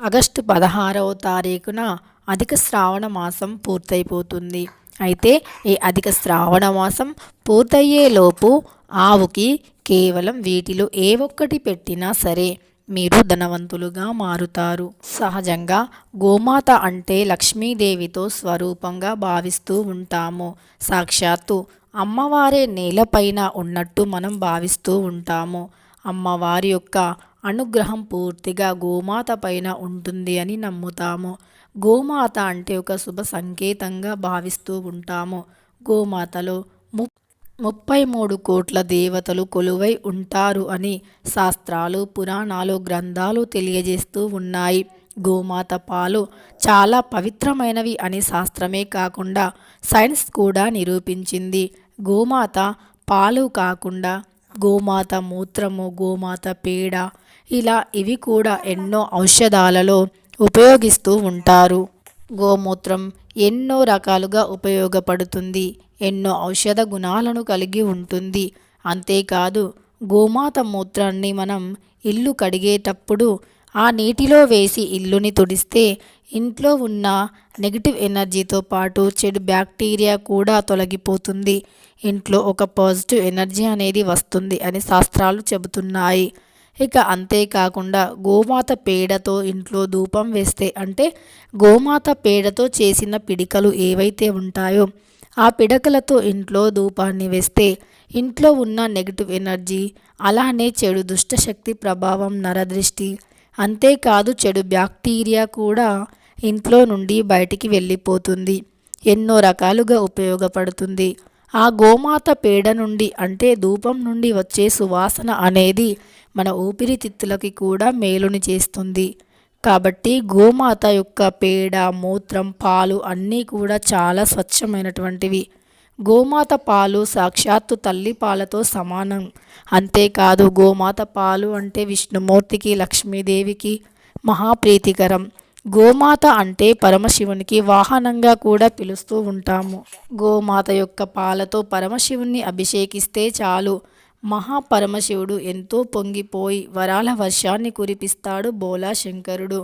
August పదహారవ తారీఖున అధిక శ్రావణ మాసం పూర్తయిపోతుంది. అయితే ఈ అధిక శ్రావణ మాసం పూర్తయ్యేలోపు ఆవుకి కేవలం వీటిలో ఏ ఒక్కటి పెట్టినా సరే మీరు ధనవంతులుగా మారుతారు. సహజంగా గోమాత అంటే లక్ష్మీదేవితో స్వరూపంగా భావిస్తూ ఉంటాము. సాక్షాత్తు అమ్మవారే నేలపైన ఉన్నట్టు మనం భావిస్తూ ఉంటాము. అమ్మవారి యొక్క అనుగ్రహం పూర్తిగా గోమాత పైన ఉంటుంది అని నమ్ముతాము. గోమాత అంటే ఒక శుభ సంకేతంగా భావిస్తూ ఉంటాము. గోమాతలో ము ముప్పై మూడు కోట్ల దేవతలు కొలువై ఉంటారు అని శాస్త్రాలు పురాణాలు గ్రంథాలు తెలియజేస్తూ ఉన్నాయి. గోమాత పాలు చాలా పవిత్రమైనవి అని శాస్త్రమే కాకుండా సైన్స్ కూడా నిరూపించింది. గోమాత పాలు కాకుండా గోమాత మూత్రము గోమాత పేడ ఇలా ఇవి కూడా ఎన్నో ఔషధాలలో ఉపయోగిస్తూ ఉంటారు. గోమూత్రం ఎన్నో రకాలుగా ఉపయోగపడుతుంది. ఎన్నో ఔషధ గుణాలను కలిగి ఉంటుంది. అంతేకాదు గోమాత మూత్రాన్ని మనం ఇల్లు కడిగేటప్పుడు ఆ నీటిలో వేసి ఇల్లుని తుడిస్తే ఇంట్లో ఉన్న నెగిటివ్ ఎనర్జీతో పాటు చెడు బ్యాక్టీరియా కూడా తొలగిపోతుంది. ఇంట్లో ఒక పాజిటివ్ ఎనర్జీ అనేది వస్తుంది అని శాస్త్రాలు చెబుతున్నాయి. ఇక అంతేకాకుండా గోమాత పేడతో ఇంట్లో ధూపం వేస్తే అంటే గోమాత పేడతో చేసిన పిడికలు ఏవైతే ఉంటాయో ఆ పిడకలతో ఇంట్లో ధూపాన్ని వేస్తే ఇంట్లో ఉన్న నెగిటివ్ ఎనర్జీ అలానే చెడు దుష్టశక్తి ప్రభావం నరదృష్టి అంతేకాదు చెడు బ్యాక్టీరియా కూడా ఇంట్లో నుండి బయటికి వెళ్ళిపోతుంది. ఎన్నో రకాలుగా ఉపయోగపడుతుంది. ఆ గోమాత పేడ నుండి అంటే ధూపం నుండి వచ్చే సువాసన అనేది మన ఊపిరితిత్తులకి కూడా మేలుని చేస్తుంది. కాబట్టి గోమాత యొక్క పేడ మూత్రం పాలు అన్నీ కూడా చాలా స్వచ్ఛమైనటువంటివి. గోమాత పాలు సాక్షాత్తు తల్లి పాలతో సమానం. అంతేకాదు గోమాత పాలు అంటే విష్ణుమూర్తికి లక్ష్మీదేవికి మహాప్రీతికరం. గోమాత అంటే పరమశివునికి వాహనంగా కూడా పిలుస్తూ ఉంటాము. గోమాత యొక్క పాలతో పరమశివుణ్ణి అభిషేకిస్తే చాలు. మహాపరమశివుడు ఎంతో పొంగిపోయి వరాల వర్షాన్ని కురిపిస్తాడు బోలా శంకరుడు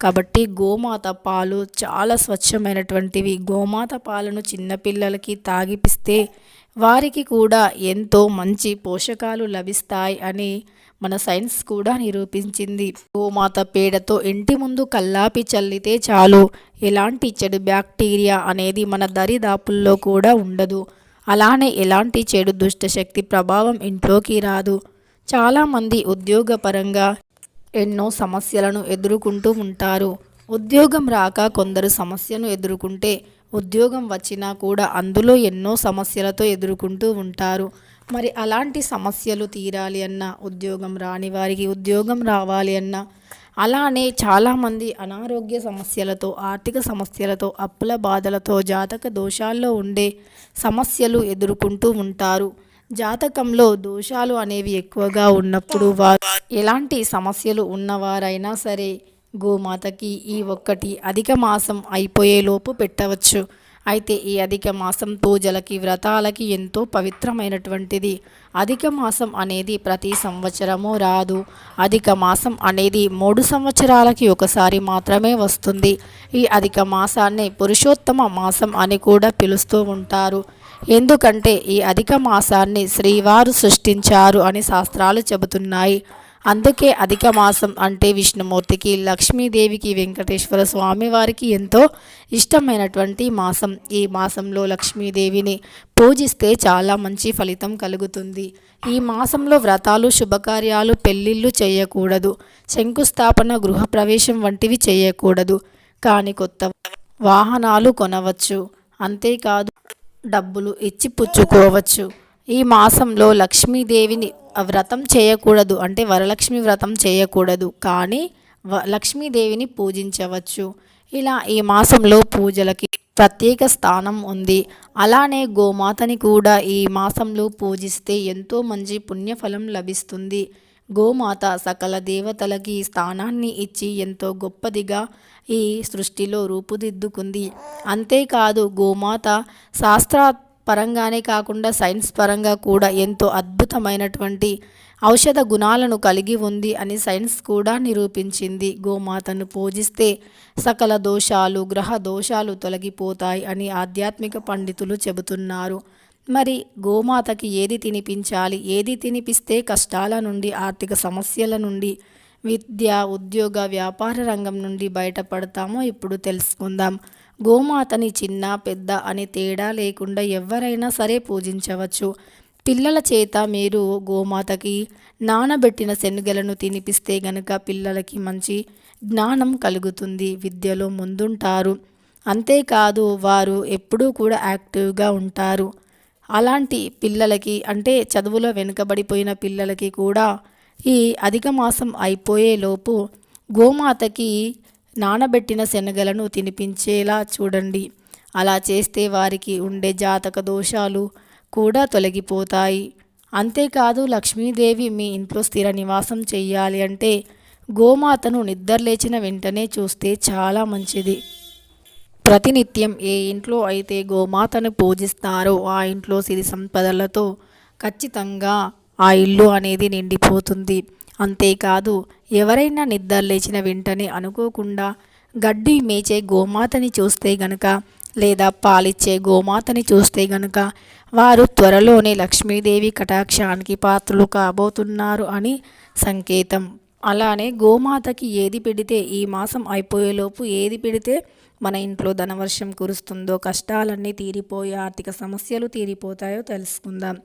కాబట్టి గోమాత పాలు చాలా స్వచ్ఛమైనటువంటివి. గోమాత పాలను చిన్నపిల్లలకి తాగిపిస్తే వారికి కూడా ఎంతో మంచి పోషకాలు లభిస్తాయి అని మన సైన్స్ కూడా నిరూపించింది. గోమాత పేడతో ఇంటి ముందు కల్లాపి చల్లితే చాలు. ఎలాంటి చెడు బ్యాక్టీరియా అనేది మన దరిదాపుల్లో కూడా ఉండదు. అలానే ఎలాంటి చెడు దుష్టశక్తి ప్రభావం ఇంట్లోకి రాదు. చాలామంది ఉద్యోగపరంగా ఎన్నో సమస్యలను ఎదుర్కొంటూ ఉంటారు. ఉద్యోగం రాక కొందరు సమస్యను ఎదుర్కొంటే ఉద్యోగం వచ్చినా కూడా అందులో ఎన్నో సమస్యలతో ఎదుర్కొంటూ ఉంటారు. మరి అలాంటి సమస్యలు తీరాలి అన్న ఉద్యోగం రాని వారికి ఉద్యోగం రావాలి అన్న అలానే చాలామంది అనారోగ్య సమస్యలతో ఆర్థిక సమస్యలతో అప్పుల బాధలతో జాతక దోషాల్లో ఉండే సమస్యలు ఎదుర్కొంటూ ఉంటారు. జాతకంలో దోషాలు అనేవి ఎక్కువగా ఉన్నప్పుడు వారు ఎలాంటి సమస్యలు ఉన్నవారైనా సరే గోమాతకి ఈ ఒక్కటి అధిక మాసం అయిపోయేలోపు పెట్టవచ్చు. అయితే ఈ అధిక మాసం పూజలకి వ్రతాలకి ఎంతో పవిత్రమైనటువంటిది. అధిక మాసం అనేది ప్రతి సంవత్సరము రాదు. అధిక మాసం అనేది మూడు సంవత్సరాలకి ఒకసారి మాత్రమే వస్తుంది. ఈ అధిక మాసాన్ని పురుషోత్తమ మాసం అని కూడా పిలుస్తూ ఉంటారు. ఎందుకంటే ఈ అధిక మాసాన్ని శ్రీవారు సృష్టించారు అని శాస్త్రాలు చెబుతున్నాయి. అందుకే అధిక మాసం అంటే విష్ణుమూర్తికి లక్ష్మీదేవికి వెంకటేశ్వర స్వామి వారికి ఎంతో ఇష్టమైనటువంటి మాసం. ఈ మాసంలో లక్ష్మీదేవిని పూజిస్తే చాలా మంచి ఫలితం కలుగుతుంది. ఈ మాసంలో వ్రతాలు శుభకార్యాలు పెళ్ళిళ్ళు చేయకూడదు. శంకుస్థాపన గృహప్రవేశం వంటివి చేయకూడదు. కానీ కొత్త వాహనాలు కొనవచ్చు. అంతేకాదు డబ్బులు ఇచ్చి పుచ్చుకోవచ్చు ఈ మాసంలో లక్ష్మీదేవిని వ్రతం చేయకూడదు. అంటే వరలక్ష్మి వ్రతం చేయకూడదు. కానీ వ లక్ష్మీదేవిని పూజించవచ్చు. ఇలా ఈ మాసంలో పూజలకి ప్రత్యేక స్థానం ఉంది. అలానే గోమాతని కూడా ఈ మాసంలో పూజిస్తే ఎంతో మంచి పుణ్యఫలం లభిస్తుంది. గోమాత సకల దేవతలకి స్థానాన్ని ఇచ్చి ఎంతో గొప్పదిగా ఈ సృష్టిలో రూపుదిద్దుకుంది. అంతేకాదు గోమాత శాస్త్ర పరంగానే కాకుండా సైన్స్ పరంగా కూడా ఎంతో అద్భుతమైనటువంటి ఔషధ గుణాలను కలిగి ఉంది అని సైన్స్ కూడా నిరూపించింది. గోమాతను పూజిస్తే సకల దోషాలు గ్రహ దోషాలు తొలగిపోతాయి అని ఆధ్యాత్మిక పండితులు చెబుతున్నారు. మరి గోమాతకి ఏది తినిపించాలి? ఏది తినిపిస్తే కష్టాల నుండి ఆర్థిక సమస్యల నుండి విద్య ఉద్యోగ వ్యాపార రంగం నుండి బయటపడతామో ఇప్పుడు తెలుసుకుందాం. గోమాతని చిన్న పెద్ద అని తేడా లేకుండా ఎవరైనా సరే పూజించవచ్చు. పిల్లల చేత మీరు గోమాతకి నానబెట్టిన శనగలను తినిపిస్తే గనుక పిల్లలకి మంచి జ్ఞానం కలుగుతుంది విద్యలో ముందుంటారు. అంతేకాదు వారు ఎప్పుడూ కూడా యాక్టివ్గా ఉంటారు. అలాంటి పిల్లలకి అంటే చదువులో వెనుకబడిపోయిన పిల్లలకి కూడా ఈ అధిక మాసం అయిపోయేలోపు గోమాతకి నానబెట్టిన శనగలను తినిపించేలా చూడండి. అలా చేస్తే వారికి ఉండే జాతక దోషాలు కూడా తొలగిపోతాయి. అంతేకాదు లక్ష్మీదేవి మీ ఇంట్లో స్థిర నివాసం చెయ్యాలి అంటే గోమాతను నిద్రలేచిన వెంటనే చూస్తే చాలా మంచిది. ప్రతినిత్యం ఏ ఇంట్లో అయితే గోమాతను పూజిస్తారో ఆ ఇంట్లో సిరి సంపదలతో ఖచ్చితంగా ఆ ఇల్లు అనేది నిండిపోతుంది. అంతేకాదు ఎవరైనా నిద్ర లేచిన వెంటనే అనుకోకుండా గడ్డి మేచే గోమాతని చూస్తే గనక లేదా పాలిచ్చే గోమాతని చూస్తే గనక వారు త్వరలోనే లక్ష్మీదేవి కటాక్షానికి పాత్రలు కాబోతున్నారు అని సంకేతం. అలానే గోమాతకి ఏది పెడితే ఈ మాసం అయిపోయేలోపు ఏది పెడితే మన ఇంట్లో ధనవర్షం కురుస్తుందో కష్టాలన్నీ తీరిపోయి ఆర్థిక సమస్యలు తీరిపోతాయో తెలుసుకుందాం.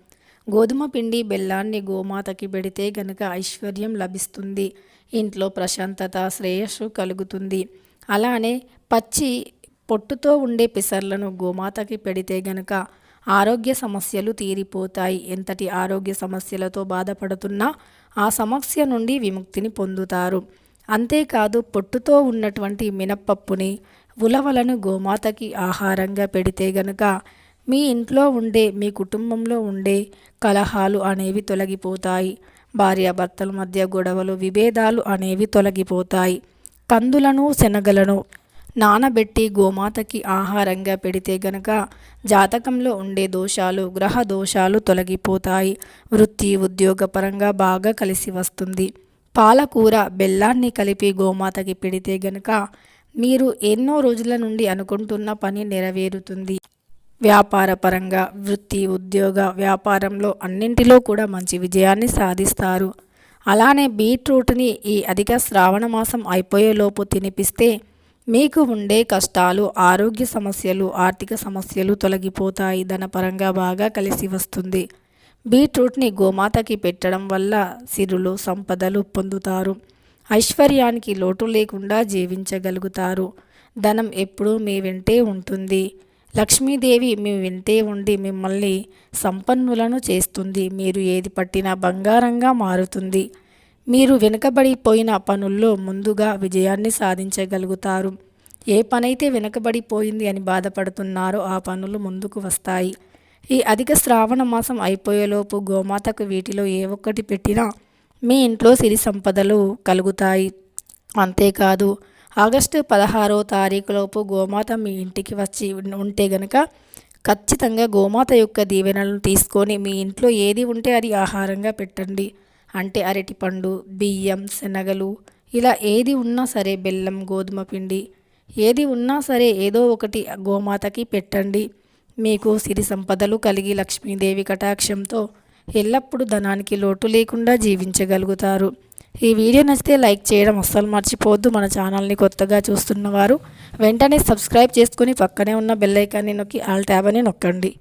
గోధుమ పిండి బెల్లాన్ని గోమాతకి పెడితే గనుక ఐశ్వర్యం లభిస్తుంది. ఇంట్లో ప్రశాంతత శ్రేయస్సు కలుగుతుంది. అలానే పచ్చి పొట్టుతో ఉండే పిసర్లను గోమాతకి పెడితే గనుక ఆరోగ్య సమస్యలు తీరిపోతాయి. ఎంతటి ఆరోగ్య సమస్యలతో బాధపడుతున్నా ఆ సమస్య నుండి విముక్తిని పొందుతారు. అంతేకాదు పొట్టుతో ఉన్నటువంటి మినప్పప్పుని ఉలవలను గోమాతకి ఆహారంగా పెడితే గనుక మీ ఇంట్లో ఉండే మీ కుటుంబంలో ఉండే కలహాలు అనేవి తొలగిపోతాయి. భార్యాభర్తల మధ్య గొడవలు విభేదాలు అనేవి తొలగిపోతాయి. కందులను శనగలను నానబెట్టి గోమాతకి ఆహారంగా పెడితే గనక జాతకంలో ఉండే దోషాలు గ్రహ దోషాలు తొలగిపోతాయి. వృత్తి ఉద్యోగపరంగా బాగా కలిసి వస్తుంది. పాలకూర బెల్లాన్ని కలిపి గోమాతకి పెడితే గనక మీరు ఎన్నో రోజుల నుండి అనుకుంటున్న పని నెరవేరుతుంది. వ్యాపార పరంగా వృత్తి ఉద్యోగ వ్యాపారంలో అన్నింటిలో కూడా మంచి విజయాన్ని సాధిస్తారు. అలానే బీట్రూట్ని ఈ అధిక శ్రావణ మాసం అయిపోయేలోపు తినిపిస్తే మీకు ఉండే కష్టాలు ఆరోగ్య సమస్యలు ఆర్థిక సమస్యలు తొలగిపోతాయి. ధనపరంగా బాగా కలిసి వస్తుంది. బీట్రూట్ని గోమాతకి పెట్టడం వల్ల సిరులు సంపదలు పొందుతారు. ఐశ్వర్యానికి లోటు లేకుండా జీవించగలుగుతారు. ధనం ఎప్పుడూ మీ వెంటే ఉంటుంది. లక్ష్మీదేవి మీ వింటే ఉండి మిమ్మల్ని సంపన్నులను చేస్తుంది. మీరు ఏది పట్టినా బంగారంగా మారుతుంది. మీరు వెనుకబడిపోయిన పనుల్లో ముందుగా విజయాన్ని సాధించగలుగుతారు. ఏ పనైతే వెనుకబడిపోయింది అని బాధపడుతున్నారో ఆ పనులు ముందుకు వస్తాయి. ఈ అధిక శ్రావణ మాసం అయిపోయేలోపు గోమాతకు వీటిలో ఏ ఒక్కటి పెట్టినా మీ ఇంట్లో సిరి సంపదలు కలుగుతాయి. అంతేకాదు ఆగస్టు పదహారో తారీఖులోపు గోమాత మీ ఇంటికి వచ్చి ఉంటే గనక ఖచ్చితంగా గోమాత యొక్క దీవెనలను తీసుకొని మీ ఇంట్లో ఏది ఉంటే అది ఆహారంగా పెట్టండి. అంటే అరటిపండు బియ్యం శనగలు ఇలా ఏది ఉన్నా సరే బెల్లం గోధుమ పిండి ఏది ఉన్నా సరే ఏదో ఒకటి గోమాతకి పెట్టండి. మీకు సిరి సంపదలు కలిగి లక్ష్మీదేవి కటాక్షంతో ఎల్లప్పుడూ ధనానికి లోటు లేకుండా జీవించగలుగుతారు. ఈ వీడియో నచ్చితే లైక్ చేయడం అస్సలు మర్చిపోవద్దు. మన ఛానల్ని కొత్తగా చూస్తున్నవారు వెంటనే సబ్స్క్రైబ్ చేసుకుని పక్కనే ఉన్న బెల్లైకాన్ని నొక్కి ఆల్ ట్యాబ్ అని నొక్కండి.